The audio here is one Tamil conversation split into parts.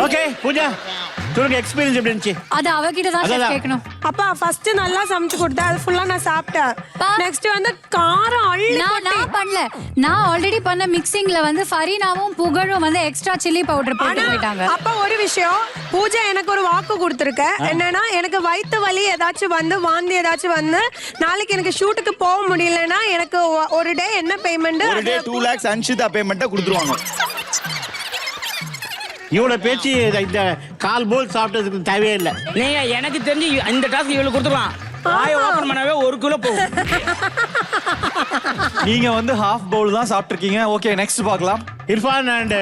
ஓகே பூஜா சொல்லுங்க எக்ஸ்பீரியன்ஸ் எப்படி இருந்துச்சு? அது அவகிட்ட தான் chef அதான். கேட்கணும். அப்பா ஃபர்ஸ்ட் நல்லா சமைச்சு கொடுத்தேன் அது ஃபுல்லா நான் சாப்பிட்டேன். பா. நெக்ஸ்ட் வந்து காரம் அள்ளி நான் நான் பண்ணல. நான் ஆல்ரெடி பண்ண மிக்சிங்ல வந்து ஃபரீனாவும் புகழும் வந்து எக்ஸ்ட்ரா சில்லி பவுடர் போட்டு ஆனா, போயிட்டாங்க. அப்பா ஒரு விஷயம். பூஜா எனக்கு ஒரு வாக்கு கொடுத்துருக்க. என்னன்னா எனக்கு வயித்து வலி ஏதாச்சும் வந்து வாந்தி ஏதாச்சும் வந்து நாளைக்கு எனக்கு ஷூட்டுக்கு போக முடியலன்னா எனக்கு ஒ- ஒரு டே என்ன பேமெண்ட் ஒரு டே டூ லேக்ஸ் அன்ஷிதா பேமெண்ட்டை கொடுத்துருவாங்க. இவ்வளவு பேச்சு இந்த கால் போல் சாப்பிட்டதுக்கு தேவையே இல்லை நீங்க எனக்கு தெரிஞ்சு இந்த டாஸ்க் இவ்வளவு கொடுத்துருவான் வாயை ஓபன் பண்ணவே ஒரு கிலோ போகும் நீங்க வந்து ஹாஃப் பவுல் தான் சாப்பிட்டிருக்கீங்க. ஓகே நெக்ஸ்ட் பார்க்கலாம். இர்ஃபான் அண்ட்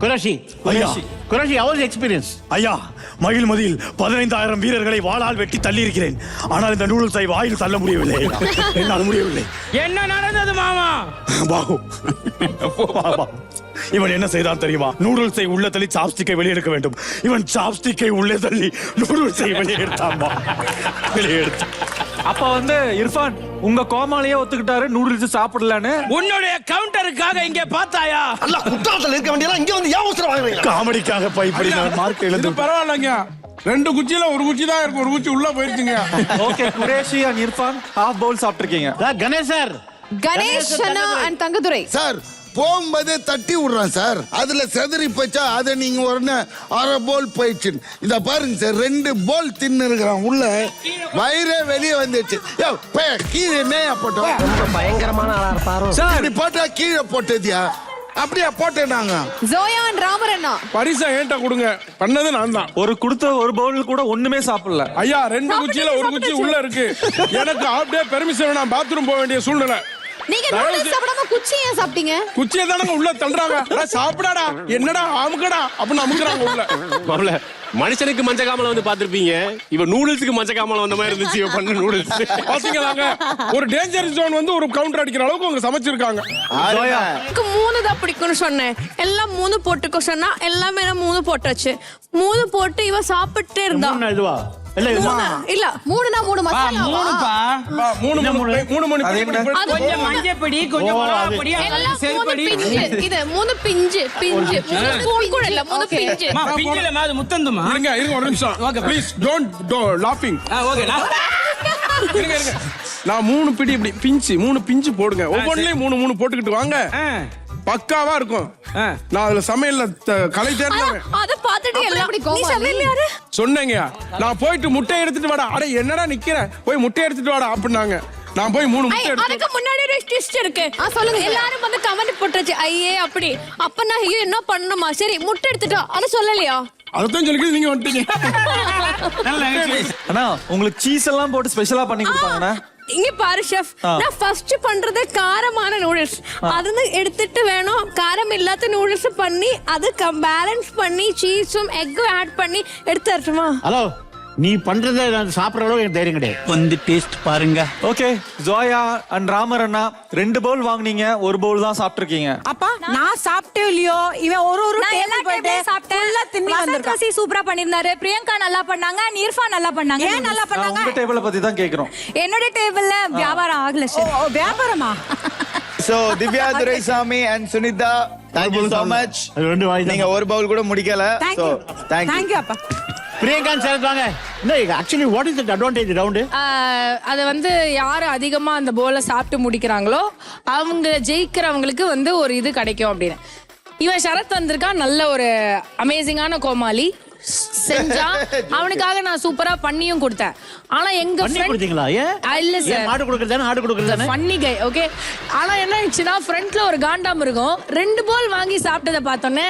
குரஷி. ஐயா. குரஷி. ஹவர்ஸ் எக்ஸ்பீரியன்ஸ் ஐயா மகிழ்மதியில் பதினைந்தாயிரம் வீரர்களை வாளால் வெட்டி தள்ளி இருக்கிறேன் ஆனால் இந்த நூடுல்ஸை வாயில் தள்ள முடியவில்லை. என்னால் முடியவில்லை. என்ன நடந்தது மாமா? பாகு. இவன் என்ன செய்தான் தெரியுமா? நூடுல்ஸை உள்ள தள்ளி சாப்ஸ்டிக்கை வெளியெடுக்க வேண்டும். இவன் சாப்ஸ்டிக்கை உள்ளே தள்ளி நூடுல்ஸை வெளியே எடுத்தான் வா. வெளியே எடுத்தான். அப்ப வந்து இர்ஃபான் உங்க கோமாலேயே ஒத்துக்கிட்டாரு நூடுல்ஸ் சாப்பிடலான்னு. உன்னுடைய கவுண்டருக்காக இங்க பார்த்தாயா? அல்ல குற்றாலத்தில் இருக்க வேண்டியதா இங்க வந்து ஏன் அவசரம் வாங்குறீங்க? காமெடிக்காக பைப்படி நான் மார்க் எழுந்து பரவாயில்லைங்க. ரெண்டு குச்சியில ஒரு குச்சி தான் இருக்கும் ஒரு குச்சி உள்ள போயிருச்சுங்க. Okay Qureshi and Irfan half bowl சாப்பிட்டிருக்கீங்க. Ganesh sir. Ganesh and Thangadurai. Sir போகும்போதே தட்டி விடுறான் சார். அதுல செதறி போச்சா அதை நீங்க உடனே அரை போல் போயிடுச்சு இத பாருங்க சார் ரெண்டு போல் தின்னு இருக்கிறான். உள்ள வயிறே வெளியே வந்துச்சு கீழே மேய போட்டோம். பயங்கரமான ஆளா இருப்பாரோ? சார். இப்படி போட்டா கீழே போட்டதியா? அப்படியா போட்டேனாங்க ஜோயா அண்ட் ராமர் அண்ணா பரிசா ஏன்ட்ட கொடுங்க. பண்ணது நான் தான். ஒரு கொடுத்த ஒரு பவுல் கூட ஒண்ணுமே சாப்பிடல. ஐயா ரெண்டு குச்சியில ஒரு குச்சி உள்ள இருக்கு. எனக்கு டே பெர்மிஷன் நான் பாத்ரூம் போக வேண்டிய சூழ்நிலை. நீங்க நூடுல்ஸ் செஞ்சு- சாப்பிடாம குச்சி ஏன் சாப்பிட்டீங்க? குச்சியை தானங்க உள்ள தள்ளுறாங்க. அட, சாப்பிடாடா. என்னடா அமுக்கடா அப்படின்னு அமுக்குறாங்க உள்ள. மாப்ள மனுஷனுக்கு மஞ்ச காமலை வந்து பாத்திருப்பீங்க இவ நூடுல்ஸுக்கு மஞ்ச காமலை வந்த மாதிரி இருந்துச்சு இவ பண்ண நூடுல்ஸ் பாத்தீங்களாங்க? ஒரு டேஞ்சர் ஜோன் வந்து ஒரு கவுண்டர் அடிக்கிற அளவுக்கு அவங்க சமைச்சிருக்காங்க. எனக்கு மூணு தான் பிடிக்கும்னு சொன்னேன். எல்லாம் மூணு போட்டுக்க சொன்னா எல்லாமே நான் மூணு போட்டாச்சு. மூணு போட்டு இவ சாப்பிட்டே இருந்தா. இல்ல மூணு, இல்ல மூணுனா மூணு மசாலா மூணுப்பா. பா, மூணு மூணு மூணு? மணி அது? கொஞ்சம் எல்லாம் மூணு பிஞ்சு. இது மூணு பிஞ்சு பிஞ்சு. மூணு ஸ்பூன் கூட இல்ல மூணு பிஞ்சு. மா பிஞ்சில மாதிரி முத்தந்துமா? இருங்க இருங்க ஒரு நிமிஷம். Okay. ப்ளீஸ் டோன்ட் லாஃபிங் ஆ ஓகே நான் இருங்க இருங்க. நான் மூணு பிடி இப்படி பிஞ்சு மூணு பிஞ்சு போடுங்க. ஒவ்வொன்றிலையும் மூணு மூணு போட்டுக்கிட்டு வாங்க. பக்காவா இருக்கும். நான் அதுல சமையல்ல கலை தேர்ந்தவன். அத பாத்துட்டு எல்லாம் நீ சொன்னேங்க. நான் போயிட்டு முட்டை எடுத்துட்டு வாடா. அட என்னடா நிக்கிறேன்? போய் முட்டை எடுத்துட்டு வாடா அப்படின்னாங்க. நான் போய் மூணு முட்டை எடுத்து அதுக்கு முன்னாடி ஒரு ட்விஸ்ட் இருக்கு. ஆ, சொல்லுங்க. எல்லாரும் வந்து கமெண்ட் போட்டுச்சு ஐயே அப்படி. அப்ப நான் ஐயோ என்ன பண்ணணுமா? சரி முட்டை எடுத்துட்டோம் அத சொல்லலையா? அதான் சொல்லிக்கிட்டு நீங்க வந்துட்டீங்க. அண்ணா உங்களுக்கு சீஸ் எல்லாம் போட்டு ஸ்பெஷலா பண்ணி கொடுத்தாங்கண்ணா. இங்க பாரு ஷெஃப் ஆ. நான் ஃபர்ஸ்ட் பண்றது காரமான நூடுல்ஸ் அது எடுத்துட்டு வேணும். காரம் இல்லாத நூடுல்ஸ் பண்ணி அது பேலன்ஸ் பண்ணி சீஸும் எக்கும் ஆட் பண்ணி எடுத்து தரட்டுமா? ஹலோ நீ பண்றதை நான் சாப்பிடுற அளவுக்கு எனக்கு தைரியம் கிடையாது. வந்து டேஸ்ட் பாருங்க. ஓகே ஜோயா அண்ட் ராமர் அண்ணா ரெண்டு பவுல் வாங்குனீங்க ஒரு பவுல் தான் சாப்பிட்டிருக்கீங்க. அப்பா நான் சாப்பிட்டே இல்லையோ? இவன் ஒரு ஒரு நான் எல்லா டேபிளையும் சாப்பிட்டேன். தின்னி வசந்த் வந்திருக்கான். வசி சூப்பரா பண்ணிருந்தாரு பிரியங்கா நல்லா பண்ணாங்க நிர்ஃபா நல்லா பண்ணாங்க. ஏன் நல்லா நான் உங்க டேபிள பத்தி தான் கேக்குறோம். என்னோட டேபிள்ல வியாபாரம் ஆகல சார் வியாபாரமா? So Divya Duraisamy and Sunitha thank you so much அது ரெண்டு வாய் நீங்க ஒரு பவுல் கூட முடிக்கல. So thank you thank you அப்பா. பிரியங்கா சார் வாங்க. Actually what is the advantage round அதை வந்து யார் அதிகமாக அந்த போலை சாப்பிட்டு முடிக்கிறாங்களோ அவங்க ஜெயிக்கிறவங்களுக்கு வந்து ஒரு இது கிடைக்கும் அப்படின்னு. இவன் சரத் வந்திருக்கான் நல்ல ஒரு அமேசிங்கான கோமாளி. செஞ்சா அவனுக்காக நான் சூப்பரா பண்ணியும் கொடுத்தேன். ஆனா எங்க பண்ணி கொடுத்தீங்களா? இல்ல சார் ஆடு கொடுக்கறது ஆடு கொடுக்கறது கை ஓகே ஆனா என்ன ஆயிடுச்சுன்னா ஃப்ரண்ட்ல ஒரு காண்டாம் இருக்கும். ரெண்டு பால் வாங்கி சாப்பிட்டதை பார்த்தோன்னே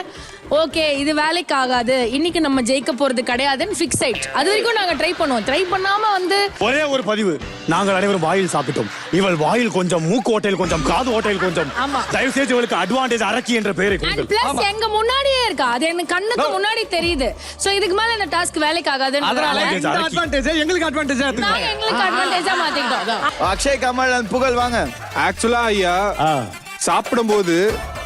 ஓகே இது வேலைக்கு ஆகாது இன்னைக்கு நம்ம ஜெயிக்க போறது கிடையாதுன்னு ஃபிக்ஸ் ஆயிடுச்சு அது வரைக்கும் நாங்க ட்ரை பண்ணுவோம். ட்ரை பண்ணாம வந்து ஒரே ஒரு பதிவு. நாங்கள் அனைவரும் வாயில் சாப்பிட்டோம். இவள் வாயில் கொஞ்சம் மூக்கு ஓட்டையில் கொஞ்சம் காது ஓட்டையில் கொஞ்சம். ஆமா. தயவு செய்து இவளுக்கு அட்வான்டேஜ் அரக்கி என்ற பெயரை பிளஸ் எங்க முன்னாடியே இருக்கா? அது எனக்கு கண்ணுக்கு முன்னாடி தெரியுது. சோ இதுக்கு மேல இந்த டாஸ்க் வேலைக்கு advantage அரக்கி. அட்வான்டேஜ் எங்களுக்கு அட்வான்டேஜா நாங்க எங்களுக்கு அட்வான்டேஜா மாத்திக்கிட்டோம். அக்ஷய் கமல் புகழ் வாங்க. ஆக்சுவலா ஐயா சாப்பிடும்போது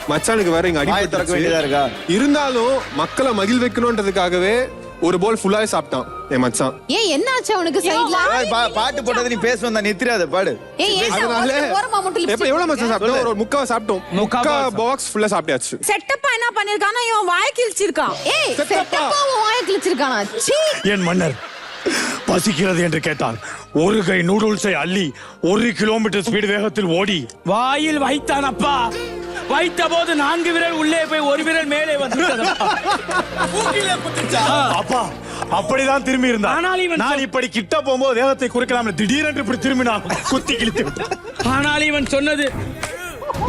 மச்சானுக்கு வேற இங்க வாயை திறக்க வேண்டியதா இருக்கா? இருந்தாலும் மக்களை மகிழ் வைக்கணும்ன்றதுக்காகவே ஒரு போல் ஃபுல்லாவே சாப்பிட்டான். என் மச்சான். ஏன் என்ன ஆச்சு அவனுக்கு சைடுல ஏய், பா- பாட்டு போட்டது நீ பேச வந்தா நித்திராத பாடு. ஏய் ஏன் அதனால ஓரமா மட்டும் எப்ப எவ்வளவு மச்சான் சாப்பிட்டோம்? ஒரு முக்கா சாப்பிட்டோம். முக்கா பாக்ஸ் ஃபுல்லா சாப்பிட்டாச்சு. செட்டப்பா என்ன பண்ணிருக்கானா இவன் வாய் கிழிச்சிருக்கான். ஏய் செட்டப்பா உன் வாயை கிழிச்சிருக்கானா? சீ. என் மன்னர் பசிக்கிறது என்று கேட்டால் ஒரு கை நூடுல்ஸை அள்ளி ஒரு கிலோமீட்டர் ஸ்பீடு வேகத்தில் ஓடி. வாயில் வைத்தான் அப்பா. வைத்த போது நான்கு விரல் உள்ளே போய் ஒரு விரல் மேலே வந்து அப்பா அப்படிதான் திரும்பி இருந்தான் ஆனால் இவன் நான் இப்படி கிட்ட போகும்போது வேகத்தை குறைக்கலாம் திடீரென்று இப்படி திரும்பினான் குத்தி கிழித்து. ஆனால் இவன் சொன்னது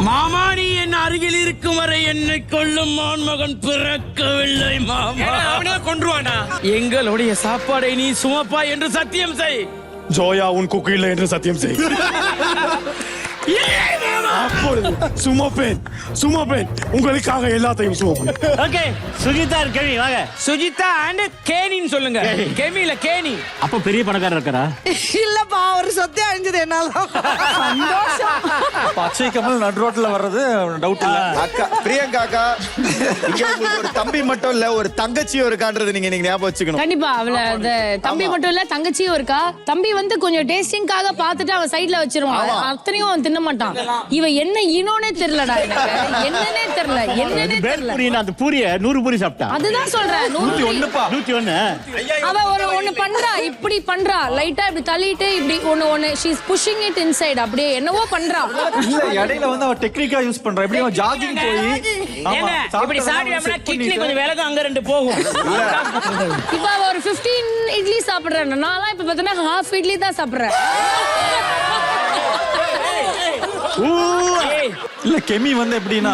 மாமா நீ என் அருகில் இருக்கும் வரை என்னை கொல்லும். மான்மகன் பிறக்கவில்லை மாமா. அவனே கொன்றுவானா? எங்களுடைய சாப்பாடை நீ சுமப்பா என்று சத்தியம் செய். ஜோயா உன் குக்கு இல்லை என்று சத்தியம் செய். அப்பொழுது சுமப்பேன் சுமப்பேன் உங்களுக்காக எல்லாத்தையும் சுமப்பேன் ஓகே சுஜிதா கேள்வி வாங்க. சுஜிதா அண்ட் கேனின்னு சொல்லுங்க. கெமில கேனி அப்ப பெரிய பணக்காரர் இருக்காரா இல்லப்பா ஒரு சொத்தே அழிஞ்சது என்னால. பச்சை கமல் நடு ரோட்ல வர்றது டவுட் இல்ல. அக்கா பிரியங்கா அக்கா ஒரு தம்பி மட்டும் இல்ல ஒரு தங்கச்சியும் இருக்கான்றது நீங்க நீங்க ஞாபகம் வச்சுக்கணும். கண்டிப்பா அவள அந்த தம்பி மட்டும் இல்ல தங்கச்சியும் இருக்கா. தம்பி வந்து கொஞ்சம் டேஸ்டிங்காக பார்த்துட்டு அவன் சைடுல வச்சிருவான். அத்தனையும் அவன் தின்ன மாட்டான். இவன் என்ன இனோனே தெரியலடா என்னன்னே தெரியல என்னன்னே தெரியல. பூரி அந்த பூரிய நூறு பூரி சாப்பிட்டா. அதுதான் சொல்றேன் நூத்தி ஒண்ணுப்பா. நூத்தி ஒண்ணு. அவ ஒரு ஒண்ணு பண்றா இப்படி பண்றா. லைட்டா இப்படி தள்ளிட்டு இப்படி ஒண்ணு ஒண்ணு. ஷீஸ் புஷிங் இட் இன்சைட் அப்படியே என்னவோ பண்றா. இல்ல இடையில வந்து அவ டெக்னிக்கா யூஸ் பண்றா. எப்படி அவன் ஜாகிங் போய் ஆமா, இப்படி set கிட்னி கொஞ்சம் விலகும் அங்க ரெண்டு போகும். இப்ப ஒரு 15 இட்லி சாப்பிடுறேன். நான்லாம் இப்ப பார்த்தா ஹாஃப் இட்லி தான் சாப்பிடுறேன். ஏய், இல்ல கெமி வந்து எப்படின்னா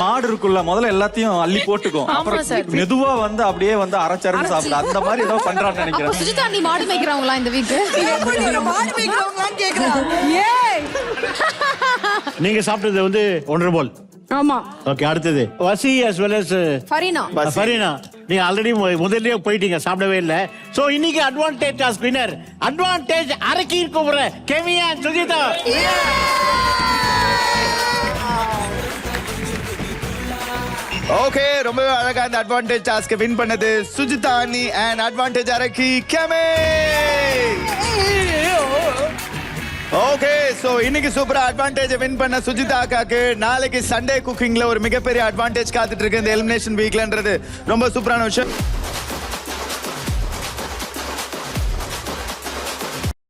மாடு இருக்குல்ல முதல்ல எல்லாத்தையும் அள்ளி போட்டுக்கும். அப்புறம். மெதுவா வந்து அப்படியே வந்து அரைச்சரைச்சு சாப்பிடு அந்த மாதிரி ஏதோ பண்றான்னு நினைக்கிறேன். சுஜிதா நீ மாடு மேய்க்கிறவங்களா இந்த வீக் மாடு மேய்க்கிறவங்களான்னு நீங்க சாப்பிட்டது வந்து ஒன்றரை போல். ஆமா. ஓகே அடுத்தது. Vasi as well as Fareena? Fareena. நீங்க ஆல்ரெடி முதல்லயே போயிட்டீங்க சாப்பிடவே இல்ல. சோ இன்னைக்கு அட்வான்டேஜ் டாஸ்க் வினர் அட்வான்டேஜ் அரக்கி கூப்பிடுற கெமியா சுஜிதா. ஓகே ரொம்ப அழகா இந்த அட்வான்டேஜ் டாஸ்க் வின் பண்ணது சுஜிதா அண்ணி அண்ட் அட்வான்டேஜ் அரக்கி கேமே ஓகே சோ இன்னைக்கு சூப்பரா அட்வான்டேஜ் வின் பண்ண சுஜிதா அக்காக்கு நாளைக்கு சண்டே குக்கிங்ல ஒரு மிகப்பெரிய அட்வான்டேஜ் காத்துட்டு இருக்கு இந்த எலிமினேஷன் வீக்லன்றது ரொம்ப சூப்பரான விஷயம்.